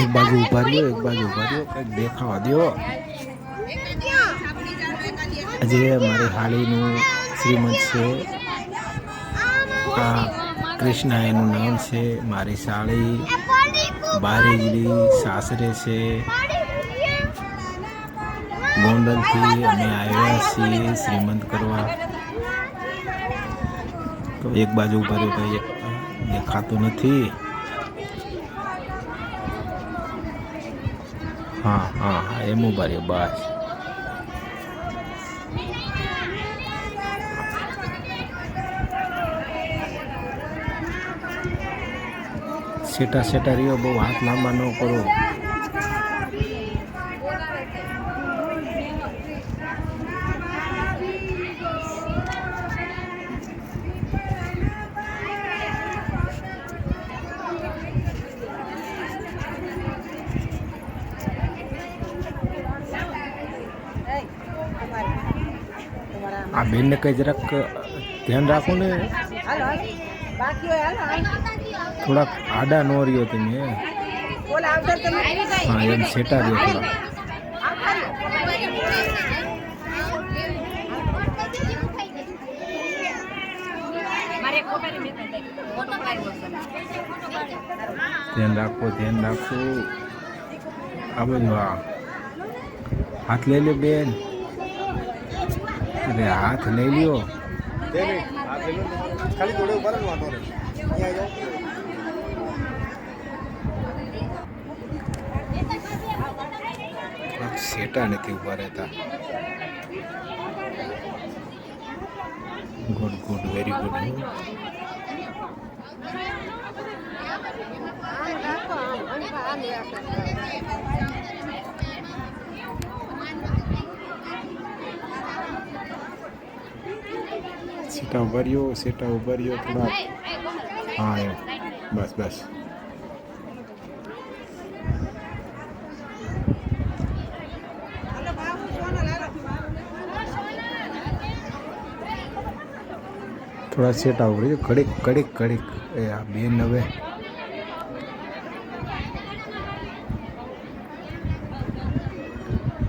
એક બાજુ ઊભા રહ્યો એક બાજુ ઊભા રહ્યો કંઈક દેખાવા દ્યો. આજે મારી હાળીનું શ્રીમંત છે. આ કૃષ્ણા એનું નામ છે મારી સાળી બારેજડી સાસરે છે. ગોંડલથી અમે આવ્યા છીએ શ્રીમંત કરવા. તો એક બાજુ ઊભા રહ્યો કંઈ દેખાતું નથી. હા હા હા, એમ ઊભા બસ. સેટા સેટા રહ્યો, બહુ હાથ લાંબા ન કરો. આ બેનને કઈ જરાક ધ્યાન રાખો ને હાલો હાલો. બાકી હોય હાલો. હાલો થોડાક આડા નો રહ્યો તમે બોલ આવજો તમે. હા એમ સેટા રહ્યો થોડા ધ્યાન રાખો ધ્યાન રાખો. આ બધું હા. હાથ લઈ લ્યો બેન. અરે હાથ લઈ લ્યો સેટા નથી ઊભા રહેતા ગુડ ગુડ વેરી ગુડ સેટા ઊભા રહ્યો, સેટા ઊભા રહ્યો, થોડા હા, એમ. બસ બસ. થોડા સેટા ઊભા રહ્યો. કડીક કડીક કડીક એ આ બેન હવે.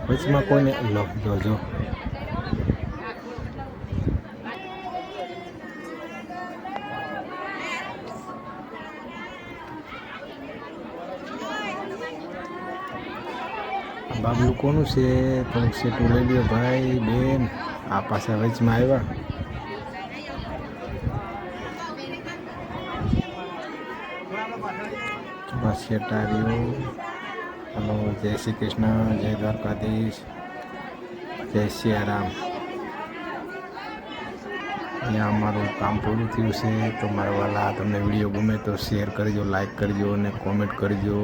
વચમાં કોને લો જો જો બાબલું કોનું છે થોડુંક સેટું લઈ લ્યો ભાઈ, બેન, આ પાછા વચમાં આવ્યા. બસ સેટા હલો, જય શ્રી કૃષ્ણ, જય દ્વારકાધીશ, જય સિયારામ. અહીંયા અમારું કામ પૂરું થયું છે, તો મારા વાલા તમને વીડિયો ગમે તો શેર કરજો લાઈક કરજો અને કોમેન્ટ કરજો.